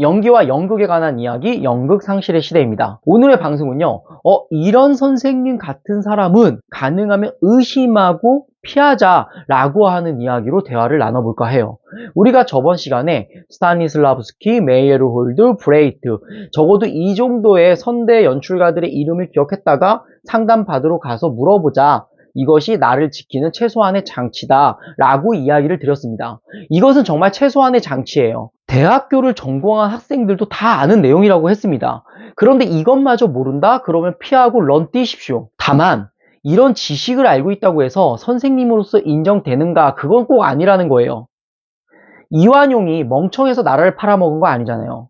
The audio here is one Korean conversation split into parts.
연기와 연극에 관한 이야기, 연극 상실의 시대입니다. 오늘의 방송은요, 어, 이런 선생님 같은 사람은 가능하면 의심하고 피하자라고 하는 이야기로 대화를 나눠볼까 해요. 우리가 저번 시간에 스타니슬라브스키, 메이에르홀드, 브레이트 적어도 이 정도의 선대 연출가들의 이름을 기억했다가 상담 받으러 가서 물어보자. 이것이 나를 지키는 최소한의 장치다 라고 이야기를 드렸습니다. 이것은 정말 최소한의 장치예요. 대학교를 전공한 학생들도 다 아는 내용이라고 했습니다. 그런데 이것마저 모른다? 그러면 피하고 런 뛰십시오. 다만 이런 지식을 알고 있다고 해서 선생님으로서 인정되는가? 그건 꼭 아니라는 거예요. 이완용이 멍청해서 나라를 팔아먹은 거 아니잖아요.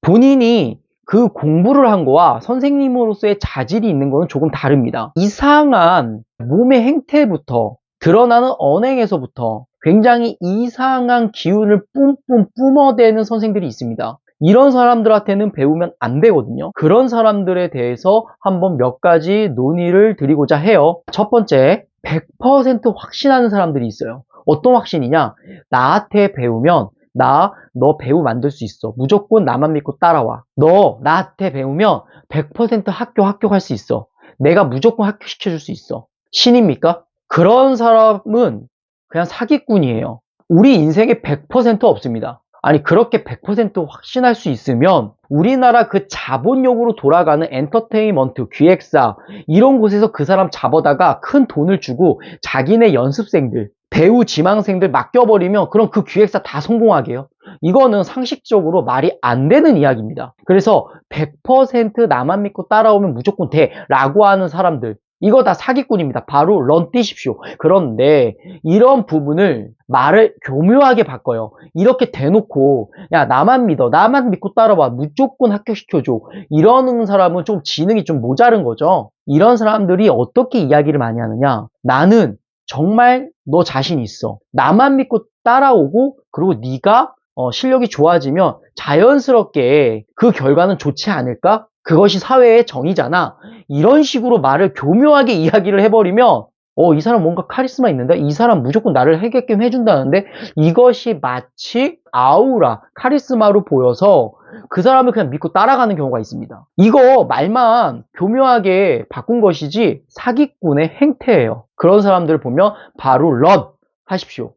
본인이 그 공부를 한 거와 선생님으로서의 자질이 있는 거는 조금 다릅니다. 이상한 몸의 행태부터 드러나는 언행에서부터 굉장히 이상한 기운을 뿜뿜 뿜어대는 선생들이 있습니다. 이런 사람들한테는 배우면 안 되거든요. 그런 사람들에 대해서 한번 몇 가지 논의를 드리고자 해요. 첫 번째, 100% 확신하는 사람들이 있어요. 어떤 확신이냐? 나한테 배우면 나 너 배우 만들 수 있어. 무조건 나만 믿고 따라와. 너 나한테 배우면 100% 학교 합격할 수 있어. 내가 무조건 학교 시켜줄 수 있어. 신입니까? 그런 사람은 그냥 사기꾼이에요. 우리 인생에 100% 없습니다. 아니 그렇게 100% 확신할 수 있으면 우리나라 그 자본력으로 돌아가는 엔터테인먼트, 기획사 이런 곳에서 그 사람 잡아다가 큰 돈을 주고 자기네 연습생들, 배우 지망생들 맡겨버리면 그럼 그 기획사 다 성공하게요. 이거는 상식적으로 말이 안 되는 이야기입니다. 그래서 100% 나만 믿고 따라오면 무조건 돼 라고 하는 사람들 이거 다 사기꾼입니다. 바로 런 뛰십시오. 그런데 이런 부분을 말을 교묘하게 바꿔요. 이렇게 대놓고 야 나만 믿어. 나만 믿고 따라와. 무조건 합격시켜줘. 이러는 사람은 좀 지능이 좀 모자른 거죠. 이런 사람들이 어떻게 이야기를 많이 하느냐. 나는 정말 너 자신 있어. 나만 믿고 따라오고 그리고 네가 어, 실력이 좋아지면 자연스럽게 그 결과는 좋지 않을까? 그것이 사회의 정의잖아. 이런 식으로 말을 교묘하게 이야기를 해버리면 어, 이 사람 뭔가 카리스마 있는데? 이 사람 무조건 나를 해게끔 해준다는데? 이것이 마치 아우라, 카리스마로 보여서 그 사람을 그냥 믿고 따라가는 경우가 있습니다. 이거 말만 교묘하게 바꾼 것이지 사기꾼의 행태예요. 그런 사람들을 보면 바로 런 하십시오.